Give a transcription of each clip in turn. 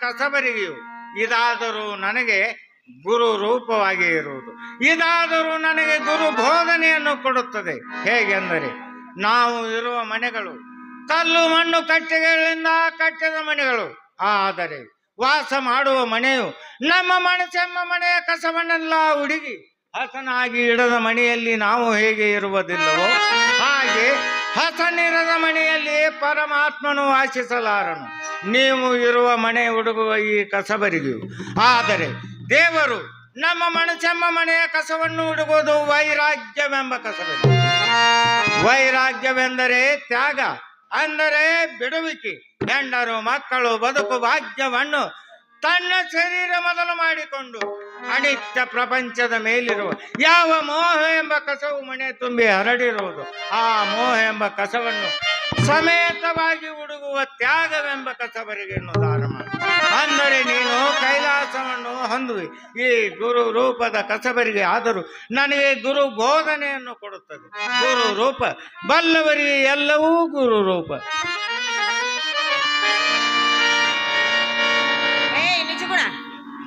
ಕಸಬರಿಗೆಯು. ಇದಾದರೂ ನನಗೆ ಗುರು ರೂಪವಾಗಿ ಇರುವುದು. ಇದಾದರೂ ನನಗೆ ಗುರು ಬೋಧನೆಯನ್ನು ಕೊಡುತ್ತದೆ. ಹೇಗೆಂದರೆ, ನಾವು ಇರುವ ಮನೆಗಳು ಕಲ್ಲು ಮಣ್ಣು ಕಟ್ಟೆಗಳಿಂದ ಕಟ್ಟಿದ ಮನೆಗಳು. ಆದರೆ ವಾಸ ಮಾಡುವ ಮನೆಯು ನಮ್ಮ ಮನಸ್ಸೆಂಬ ಮನೆಯ ಕಸವನ್ನೆಲ್ಲ ಹುಡುಗಿ ಹಸನಾಗಿ ಇಡದ ಮನೆಯಲ್ಲಿ ನಾವು ಹೇಗೆ ಇರುವುದಿಲ್ಲವೋ ಹಾಗೆ ಹಸನಿರದ ಮನೆಯಲ್ಲಿ ಪರಮಾತ್ಮನು ವಾಸಿಸಲಾರನು. ನೀವು ಇರುವ ಮನೆ ಹುಡುಗುವ ಈ ಕಸಬರಿಗೂ ಆದರೆ ದೇವರು ನಮ್ಮ ಮನಸ್ಸೆಂಬ ಮನೆಯ ಕಸವನ್ನು ಹುಡುಗುವುದು ವೈರಾಗ್ಯವೆಂಬ ಕಸಬರಿ. ವೈರಾಗ್ಯವೆಂದರೆ ತ್ಯಾಗ, ಅಂದರೆ ಬಿಡುವಿಕೆ. ಹೆಂಡರು ಮಕ್ಕಳು ಬದುಕು ಭಾಗ್ಯವನ್ನು ತನ್ನ ಶರೀರ ಮೊದಲು ಮಾಡಿಕೊಂಡು ಅನಿತ್ಯ ಪ್ರಪಂಚದ ಮೇಲಿರುವ ಯಾವ ಮೋಹ ಎಂಬ ಕಸವು ಮನೆ ತುಂಬಿ ಹರಡಿರುವುದು, ಆ ಮೋಹ ಎಂಬ ಕಸವನ್ನು ಸಮೇತವಾಗಿ ಹುಡುಗುವ ತ್ಯಾಗವೆಂಬ ಕಸಬರಿಗೆ ದಾನ ಮಾಡಿ. ಅಂದರೆ ನೀನು ಕೈಲಾಸವನ್ನು ಹೊಂದುವಿ. ಈ ಗುರು ರೂಪದ ಕಸಬರಿಗೆ ಆದರೂ ನನಗೆ ಗುರು ಬೋಧನೆಯನ್ನು ಕೊಡುತ್ತದೆ. ಗುರು ರೂಪ, ಬಲ್ಲವರಿಗೆ ಎಲ್ಲವೂ ಗುರು ರೂಪ.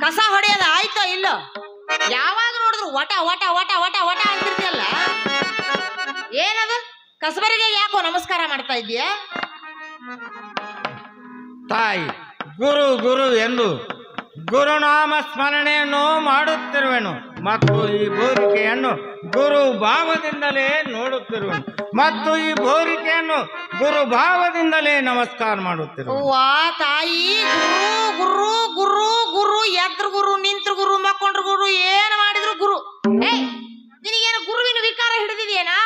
ಕಸ ಹೊಡೆಯದ ಆಯ್ತೋ ಇಲ್ಲೋ? ಯಾವಾಗ ನೋಡಿದ್ರು ಒಟ ಒಟ ಒಟ ಒಟ ಒಟ ಅಂತಿರ್ತಿಯಲ್ಲ? ಏನದು? ಕಸಬರಿಗೆ ಯಾಕೋ ನಮಸ್ಕಾರ ಮಾಡ್ತಾ ಇದೀಯ ತಾಯಿ, ಗುರು ಗುರು ಎಂದು ಗುರುನಾಮ ಸ್ಮರಣೆಯನ್ನು ಮಾಡುತ್ತಿರುವೆನು. ಮತ್ತು ಈ ಬೋರಿಕೆಯನ್ನು ಗುರು ಭಾವದಿಂದಲೇ ನೋಡುತ್ತಿರುವೆನು ಮತ್ತು ಈ ಬೋರಿಕೆಯನ್ನು ಗುರು ಭಾವದಿಂದಲೇ ನಮಸ್ಕಾರ ಮಾಡುತ್ತಿರುವ ವಾ ತಾಯಿ, ಗುರು ಗುರು ಗುರು ಗುರು, ಎದ್ರ ಗುರು, ನಿಂತ್ರ ಗುರು, ಮಕ್ಕೊಂಡ್ರ ಗುರು, ಏನು ಮಾಡಿದ್ರು ಗುರು. ನಿನಗೇನು ಗುರುವಿನ ವಿಕಾರ ಹಿಡಿದಿದೆಯೇನಾ?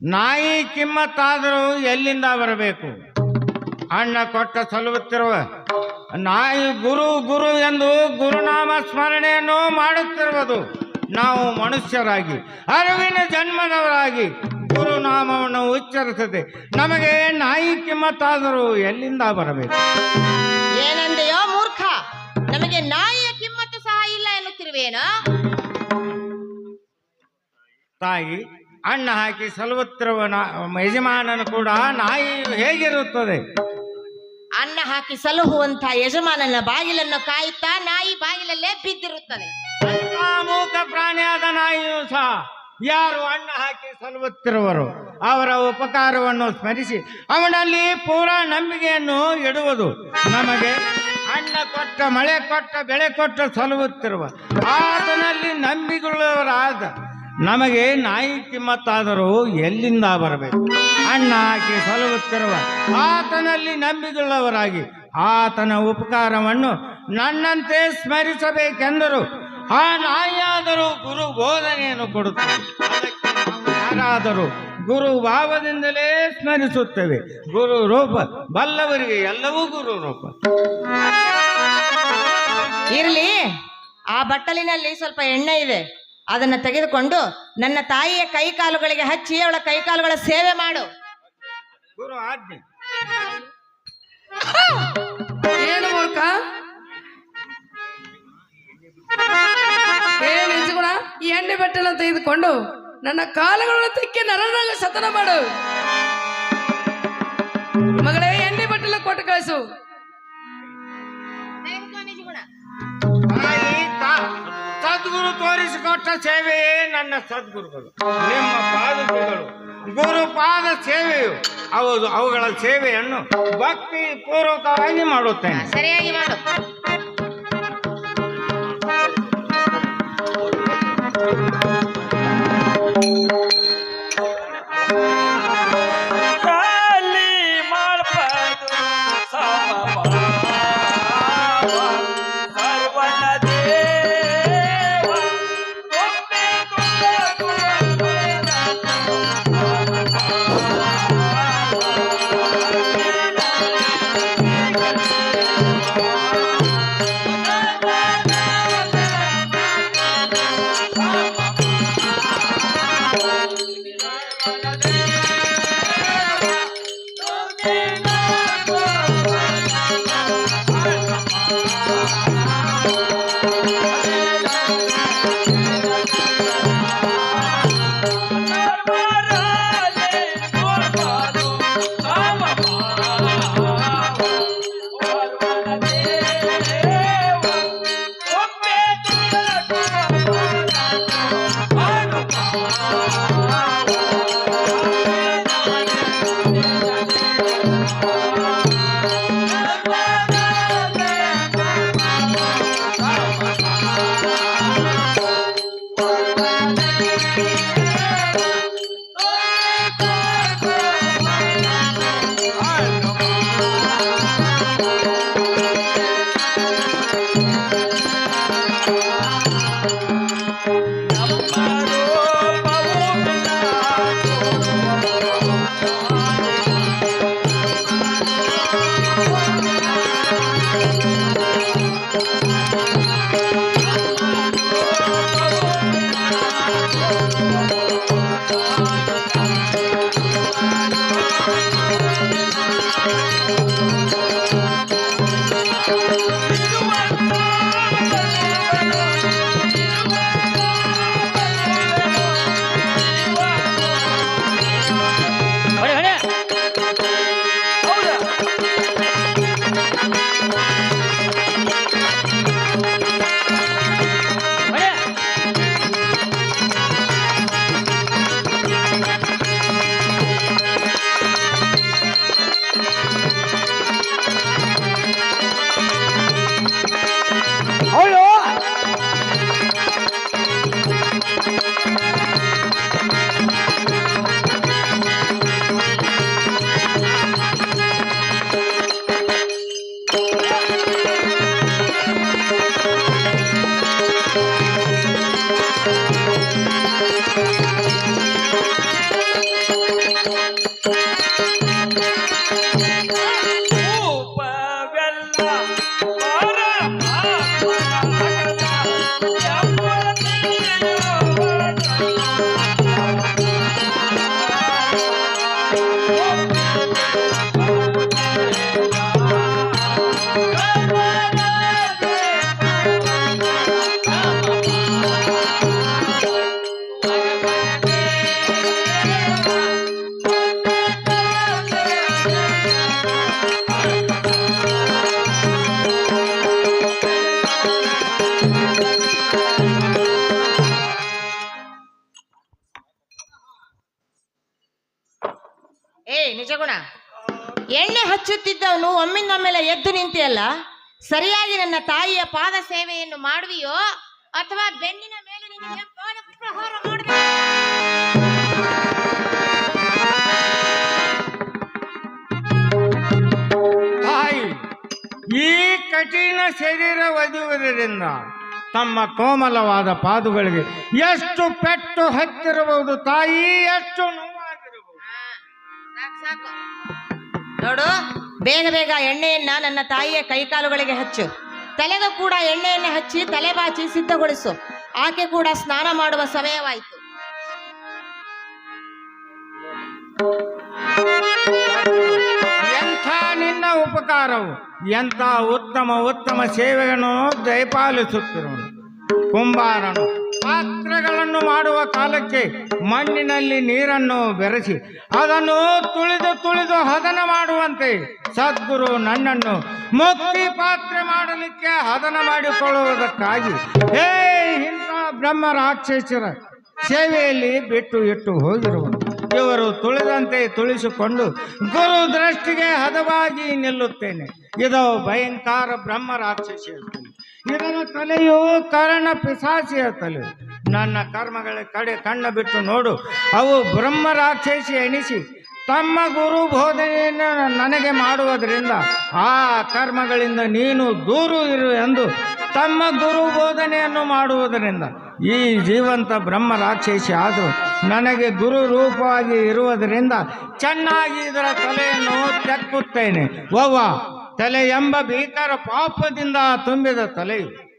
ನಾಯಿ ಕಿಮ್ಮತ್ತಾದರೂ ಎಲ್ಲಿಂದ ಬರಬೇಕು? ಅಣ್ಣ ಕೊಟ್ಟ ಸಲುವುತ್ತಿರುವ ನಾಯಿ ಗುರು ಗುರು ಎಂದು ಗುರುನಾಮ ಸ್ಮರಣೆಯನ್ನು ಮಾಡುತ್ತಿರುವುದು ನಾವು ಮನುಷ್ಯರಾಗಿ ಅರಿವಿನ ಜನ್ಮದವರಾಗಿ ಗುರುನಾಮವನ್ನು ಉಚ್ಚರಿಸದೆ ನಮಗೆ ನಾಯಿ ಕಿಮ್ಮತ್ತಾದರೂ ಎಲ್ಲಿಂದ ಬರಬೇಕು? ಏನಂದೆಯೋ ಮೂರ್ಖ ನಮಗೆ ನಾಯಿಯ ಕಿಮ್ಮತ್ತು ಸಹ ಇಲ್ಲ ಎನ್ನುತ್ತಿರುವೇನೋ? ತಾಯಿ ಅಣ್ಣ ಹಾಕಿ ಸಲುವುತ್ತಿರುವ ನಾ ಯಜಮಾನನು ಕೂಡ ನಾಯಿ ಹೇಗಿರುತ್ತದೆ? ಅನ್ನ ಹಾಕಿ ಸಲಹುವಂತ ಯಜಮಾನನ ಬಾಗಿಲನ್ನು ಕಾಯುತ್ತಾ ನಾಯಿ ಬಾಗಿಲಲ್ಲೇ ಬಿದ್ದಿರುತ್ತದೆ. ಆ ಮೂಕ ಪ್ರಾಣಿಯಾದ ನಾಯಿಯೂ ಸಹ ಯಾರು ಅಣ್ಣ ಹಾಕಿ ಸಲುವುತ್ತಿರುವರು ಅವರ ಉಪಕಾರವನ್ನು ಸ್ಮರಿಸಿ ಅವನಲ್ಲಿ ಪೂರಾ ನಂಬಿಕೆಯನ್ನು ಇಡುವುದು. ನಮಗೆ ಅಣ್ಣ ಕೊಟ್ಟ ಮಳೆ ಕೊಟ್ಟ ಬೆಳೆ ಕೊಟ್ಟ ಸಲುವುತ್ತಿರುವ ಆತನಲ್ಲಿ ನಂಬಿಕೊಳ್ಳುವರಾದ ನಮಗೆ ನಾಯಿ ಕಿಮ್ಮತ್ತಾದರೂ ಎಲ್ಲಿಂದ ಬರಬೇಕು? ಅಣ್ಣ ಆಕೆ ಸಲುವುತ್ತಿರುವ ಆತನಲ್ಲಿ ನಂಬಿದುಳ್ಳವರಾಗಿ ಆತನ ಉಪಕಾರವನ್ನು ನನ್ನಂತೆ ಸ್ಮರಿಸಬೇಕೆಂದರು. ಆ ನಾಯಿಯಾದರೂ ಗುರು ಬೋಧನೆಯನ್ನು ಕೊಡುತ್ತಾರೆ ಯಾರಾದರೂ ಗುರು ಭಾವದಿಂದಲೇ ಸ್ಮರಿಸುತ್ತೇವೆ. ಗುರು ರೂಪ ಬಲ್ಲವರಿಗೆ ಎಲ್ಲವೂ ಗುರು ರೂಪ. ಇರಲಿ, ಆ ಬಟ್ಟಲಿನಲ್ಲಿ ಸ್ವಲ್ಪ ಎಣ್ಣೆ ಇದೆ. ಅದನ್ನ ತೆಗೆದುಕೊಂಡು ನನ್ನ ತಾಯಿಯ ಕೈಕಾಲುಗಳಿಗೆ ಹಚ್ಚಿ ಅವಳ ಕೈಕಾಲುಗಳ ಸೇವೆ ಮಾಡು. ಗುರು ಆಜ್ಞೆ. ಏನು ಮೂರ್ಖ? ಏ ನಿಜಗುಣ ಈ ಎಣ್ಣೆ ಬಟ್ಟೆಲ್ಲ ತೆಗೆದುಕೊಂಡು ನನ್ನ ಕಾಲುಗಳನ್ನು ತಿಕ್ಕಿ ನರನಲ್ಲಿ ಸತನ ಮಾಡು. ಮಗಳೇ ಎಣ್ಣೆ ಬಟ್ಟೆಲ್ಲ ಕೊಟ್ಟು ಕಳಿಸು. ಸದ್ಗುರು ತೋರಿಸಿಕೊಟ್ಟ ಸೇವೆಯೇ ನನ್ನ ಸದ್ಗುರುಗಳು. ನಿಮ್ಮ ಪಾದಗಳು ಗುರುಪಾದ ಸೇವೆಯು ಹೌದು, ಅವುಗಳ ಸೇವೆಯನ್ನು ಭಕ್ತಿ ಪೂರ್ವಕವಾಗಿ ಮಾಡುತ್ತೇನೆ. ಸರಿಯಾಗಿ ಮಾಡು. ಎಣ್ಣೆ ಹಚ್ಚುತ್ತಿದ್ದವನು ಒಮ್ಮಿಂದೊಮ್ಮೆಲೆ ಎದ್ದು ನಿಂತಿಯಲ್ಲ? ಸರಿಯಾಗಿ ನನ್ನ ತಾಯಿಯ ಪಾದ ಸೇವೆಯನ್ನು ಮಾಡುವಿಯೋ ಅಥವಾ ಬೆನ್ನಿನ ಮೇಲೆ ನಿನಗೆ ಬಾಣ ಪ್ರಹಾರ ಮಾಡುವೆ ತಾಯಿ ಈ ಕಠಿಣ ಶರೀರ ಒದೆಯುವುದರಿಂದ ತಮ್ಮ ಕೋಮಲವಾದ ಪಾದುಗಳಿಗೆ ಎಷ್ಟು ಪೆಟ್ಟು ಹತ್ತಿರಬಹುದು ತಾಯಿ? ಎಷ್ಟು ನೋಡು, ಬೇಗ ಬೇಗ ಎಣ್ಣೆಯನ್ನ ನನ್ನ ತಾಯಿಯ ಕೈಕಾಲುಗಳಿಗೆ ಹಚ್ಚು. ತಲೆಗೂ ಕೂಡ ಎಣ್ಣೆಯನ್ನು ಹಚ್ಚಿ ತಲೆ ಬಾಚಿ ಸಿದ್ಧಗೊಳಿಸು. ಆಕೆ ಕೂಡ ಸ್ನಾನ ಮಾಡುವ ಸಮಯವಾಯಿತು. ಎಂಥ ನಿನ್ನ ಉಪಕಾರವು? ಎಂಥ ಉತ್ತಮ ಉತ್ತಮ ಸೇವೆಯನ್ನು ದಯಪಾಲಿಸುತ್ತಿರುವನು? ಕುಂಬಾರನು. ಪಾತ್ರೆಗಳನ್ನು ಮಾಡುವ ಕಾಲಕ್ಕೆ ಮಣ್ಣಿನಲ್ಲಿ ನೀರನ್ನು ಬೆರೆಸಿ, ಅದನ್ನು ತುಳಿದು ತುಳಿದು ಹದನ ಮಾಡುವಂತೆ ಸದ್ಗುರು ನನ್ನನ್ನು ಮುಕ್ತಿ ಪಾತ್ರೆ ಮಾಡಲಿಕ್ಕೆ ಹದನ ಮಾಡಿಕೊಳ್ಳುವುದಕ್ಕಾಗಿ. ಹೇ ಇಂಥ ಬ್ರಹ್ಮ ರಾಕ್ಷಸರ ಸೇವೆಯಲ್ಲಿ ಬಿಟ್ಟು ಇಟ್ಟು ಹೋಗಿರುವ ಇವರು ತುಳಿದಂತೆ ತುಳಿಸಿಕೊಂಡು ಗುರು ದೃಷ್ಟಿಗೆ ಹದವಾಗಿ ನಿಲ್ಲುತ್ತೇನೆ. ಇದು ಭಯಂಕರ ಬ್ರಹ್ಮ ರಾಕ್ಷಸಿಯ ತಲೆ. ಇದರ ತಲೆಯು ಕರ್ಣ ಪಿಸಾಸಿಯ ತಲೆ. ನನ್ನ ಕರ್ಮಗಳ ಕಡೆ ಕಣ್ಣ ಬಿಟ್ಟು ನೋಡು. ಅವು ಬ್ರಹ್ಮ ರಾಕ್ಷಸಿ ಎಣಿಸಿ ತಮ್ಮ ಗುರು ಬೋಧನೆಯನ್ನು ನನಗೆ ಮಾಡುವುದರಿಂದ ಆ ಕರ್ಮಗಳಿಂದ ನೀನು ದೂರು ಇರು ಎಂದು ತಮ್ಮ ಗುರು ಬೋಧನೆಯನ್ನು ಮಾಡುವುದರಿಂದ ಈ ಜೀವಂತ ಬ್ರಹ್ಮ ರಾಕ್ಷಸಿ ಆದರೂ ನನಗೆ ಗುರು ರೂಪವಾಗಿ ಇರುವುದರಿಂದ ಚೆನ್ನಾಗಿ ಇದರ ತಲೆಯನ್ನು ತೆಕ್ಕುತ್ತೇನೆ. ಒವ್ವ ತಲೆ ಎಂಬ ಭೀಕರ ಪಾಪದಿಂದ ತುಂಬಿದ ತಲೆಯು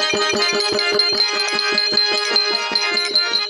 Thank you.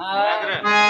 ಏನಿದು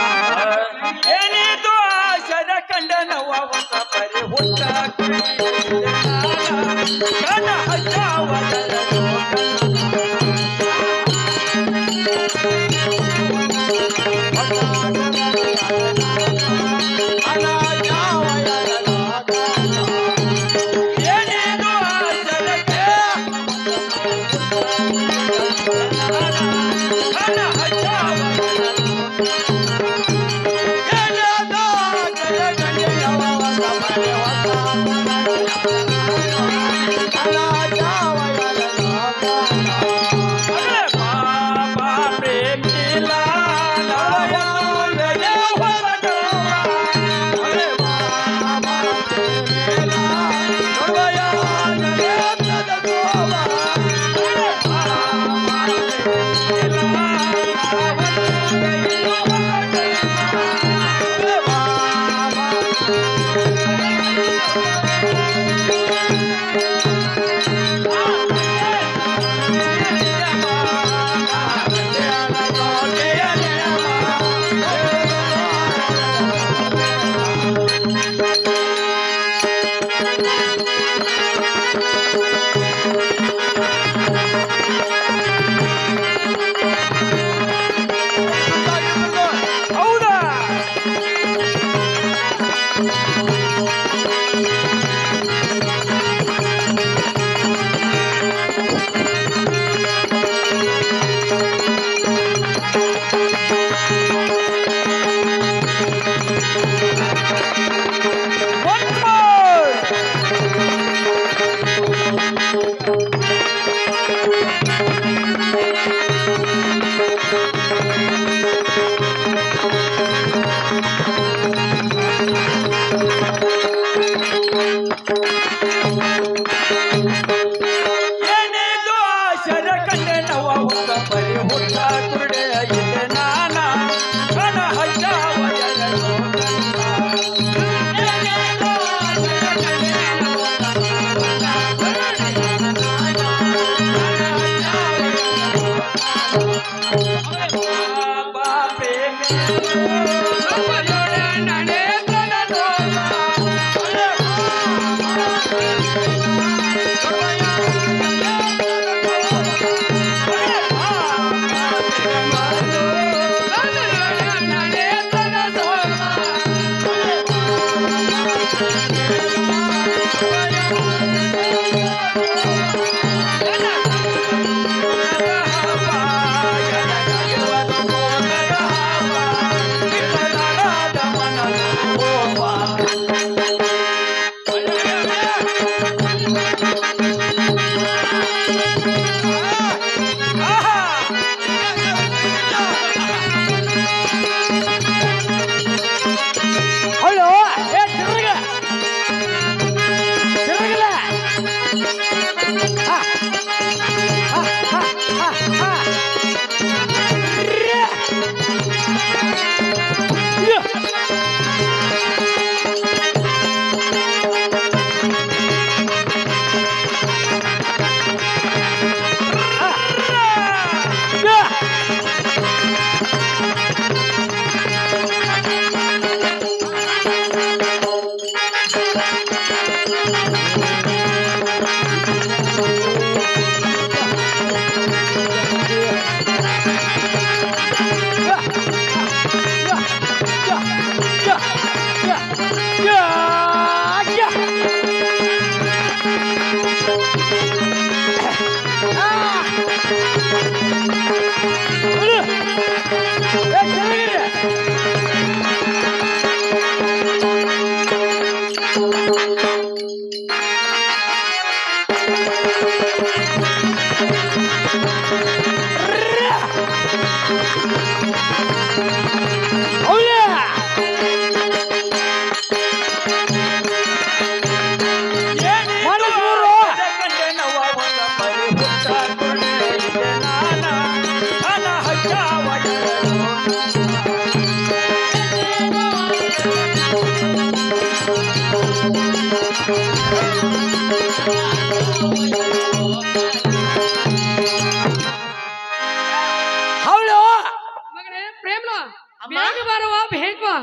ಬೇಗ ಬಾರವ್ವ ಬೇಗ ಬಾ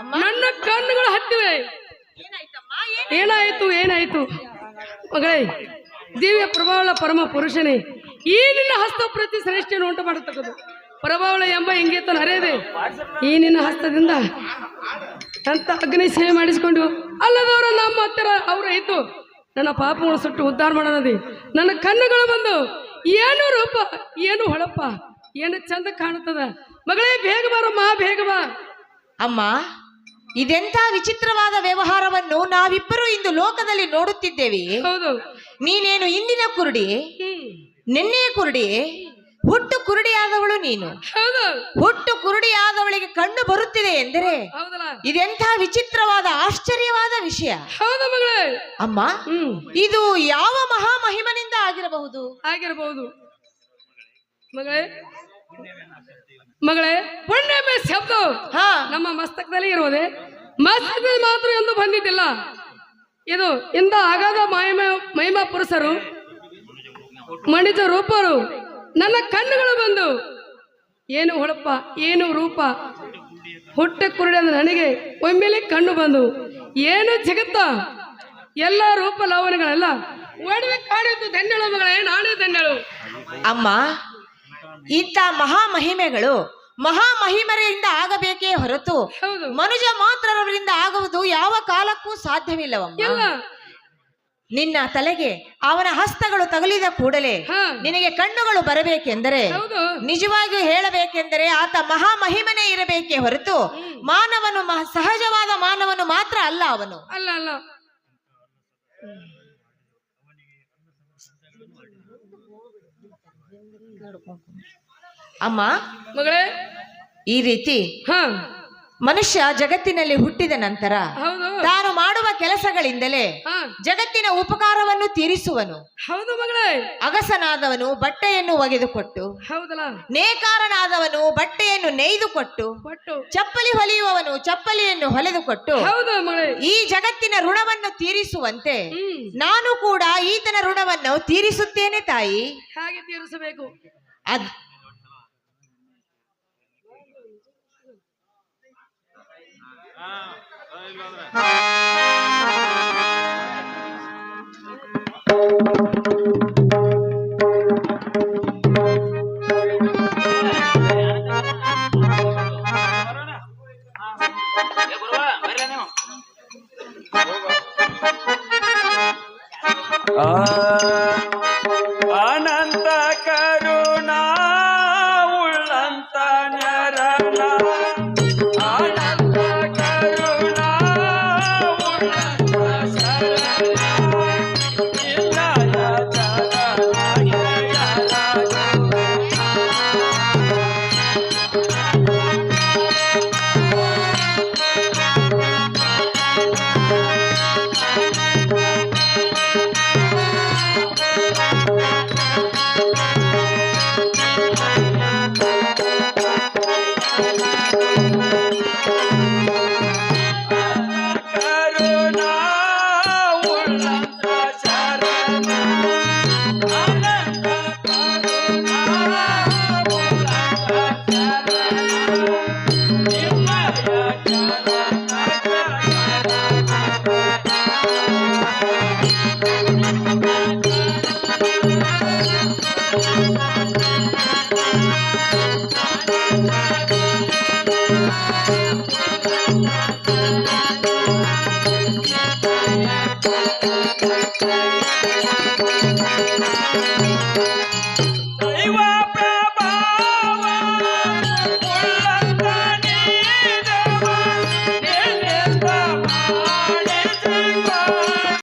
ಅಮ್ಮ? ನನ್ನ ಕಣ್ಣುಗಳು ಹತ್ತಿವೆ. ಏನಾಯಿತು ಏನ್ ಏನಾಯ್ತು ಏನಾಯ್ತು? ಮಗಳೇ ದಿವ್ಯ ಪ್ರಭಾವಳ ಪರಮ ಪುರುಷನೇ ಈ ನಿನ್ನ ಹಸ್ತ ಪ್ರತಿ ಶ್ರೇಷ್ಠನು ಉಂಟು ಮಾಡತಕ್ಕದ್ದು. ಪ್ರಭಾವಳ ಎಂಬ ಹಿಂಗೇತ ಹರಿಯದೆ ಈ ನಿನ್ನ ಹಸ್ತದಿಂದ ಅಂತ ಅಗ್ನಿ ಸೇವೆ ಮಾಡಿಸಿಕೊಂಡು ಅಲ್ಲದವರ ನಮ್ಮ ಹತ್ತಿರ ಅವರು ಇದ್ದು ನನ್ನ ಪಾಪಗಳು ಸುಟ್ಟು ಉದ್ಧಾರ ಮಾಡೋಣದಿ ನನ್ನ ಕಣ್ಣುಗಳು ಬಂದು ಏನು ರೂಪ ಏನು ಹೊಳಪ ಏನು ಚಂದ ಕಾಣುತ್ತದ? ಮಗಳೇ ಬೇಗ ಬಾರಮ್ಮ ಬೇಗ ಬಾ. ಅಮ್ಮ ಇದೆಂತ ವಿಚಿತ್ರವಾದ ವ್ಯವಹಾರವನ್ನು ನಾವಿಬ್ಬರು ಇಂದು ಲೋಕದಲ್ಲಿ ನೋಡುತ್ತಿದ್ದೇವೆ. ಹೌದು. ನೀನೇನು ಇಂದಿನ ಕುರುಡಿ? ನಿನ್ನೆ ನಿನ್ನೆಯ ಕುರುಡಿ? ಹುಟ್ಟು ಕುರುಡಿಯಾದವಳು ನೀನು. ಹೌದು. ಹುಟ್ಟು ಕುರುಡಿಯಾದವಳಿಗೆ ಕಣ್ಣು ಬರುತ್ತಿದೆ ಎಂದರೆ ಹೌದಲ್ಲ. ಇದೆಂಥ ವಿಚಿತ್ರವಾದ ಆಶ್ಚರ್ಯವಾದ ವಿಷಯ. ಹೌದು ಮಗಳೇ. ಅಮ್ಮ ಇದು ಯಾವ ಮಹಾಮಹಿಮನಿಂದ ಆಗಿರಬಹುದು? ಆಗಿರಬಹುದು. ಮಗಳೇ? ಮಗಳೇ ಪುಣ್ಯಮೆ ಶಬ್ದ. ಹಾ. ನಮ್ಮ ಮಸ್ತಕದಲ್ಲಿ ಇರುವುದೇ ಮಸ್ತಕದಲ್ಲಿ ಮಾತ್ರ ಎಂದು ಬಂದಿದ್ದಿಲ್ಲ. ಇದು ಇಂದ ಅಗಾಧ ಮಹಿಮ ಮಹಿಮಾ ಪುರುಷರು ಮಣಿಜ ರೂಪರು ನನ್ನ ಕಣ್ಣುಗಳು ಬಂದು ಏನು ಹೊಳಪ ಏನು ರೂಪ. ಹುಟ್ಟ ಕುರುಡ ಅಂದ್ರೆ ನನಗೆ ಒಮ್ಮೆಲೆ ಕಣ್ಣು ಬಂದು ಏನು ಜಗತ್ತ ಎಲ್ಲ ರೂಪ ಲಾವಣೆಗಳೆಲ್ಲ. ಒಡವೆ ಕಾಣಿದ್ದು ಧನ್ಯಳು ಮಗಳೇ ನಾನೇ ಧನ್ಯಳು ಅಮ್ಮ ಇಂಥ ಮಹಾಮಹಿಮೆಗಳು ಮಹಾಮಹಿಮರಿಂದ ಆಗಬೇಕೇ ಹೊರತು ಮನುಜ ಮಾತ್ರರವರಿಂದ ಆಗುವುದು ಯಾವ ಕಾಲಕ್ಕೂ ಸಾಧ್ಯವಿಲ್ಲವಮ್ಮ. ನಿನ್ನ ತಲೆಗೆ ಅವನ ಹಸ್ತಗಳು ತಗಲಿದ ಕೂಡಲೇ ನಿನಗೆ ಕಣ್ಣುಗಳು ಬರಬೇಕೆಂದರೆ ನಿಜವಾಗಿಯೂ ಹೇಳಬೇಕೆಂದರೆ ಆತ ಮಹಾಮಹಿಮನೇ ಇರಬೇಕೇ ಹೊರತು ಮಾನವನು ಮಹ- ಸಹಜವಾದ ಮಾನವನು ಮಾತ್ರ ಅಲ್ಲ ಅವನು. ಅಲ್ಲ ಅಲ್ಲ. ಅಮ್ಮ ಮಗಳೇ? ಈ ರೀತಿ ಹ. ಮನುಷ್ಯ ಜಗತ್ತಿನಲ್ಲಿ ಹುಟ್ಟಿದ ನಂತರ ತಾನು ಮಾಡುವ ಕೆಲಸಗಳಿಂದಲೇ ಜಗತ್ತಿನ ಉಪಕಾರವನ್ನು ತೀರಿಸುವನು. ಹೌದು ಮಗಳೇ. ಅಗಸನಾದವನು ಬಟ್ಟೆಯನ್ನು ಒಗೆದುಕೊಟ್ಟು ನೇಕಾರನಾದವನು ಬಟ್ಟೆಯನ್ನು ನೇಯ್ದುಕೊಟ್ಟು ಚಪ್ಪಲಿ ಹೊಲಿಯುವವನು ಚಪ್ಪಲಿಯನ್ನು ಹೊಲೆದುಕೊಟ್ಟು ಈ ಜಗತ್ತಿನ ಋಣವನ್ನು ತೀರಿಸುವಂತೆ ನಾನು ಕೂಡ ಈತನ ಋಣವನ್ನು ತೀರಿಸುತ್ತೇನೆ ತಾಯಿ. ಹಾಗೆ ತೀರಿಸಬೇಕು. ಅದ್ ಆ,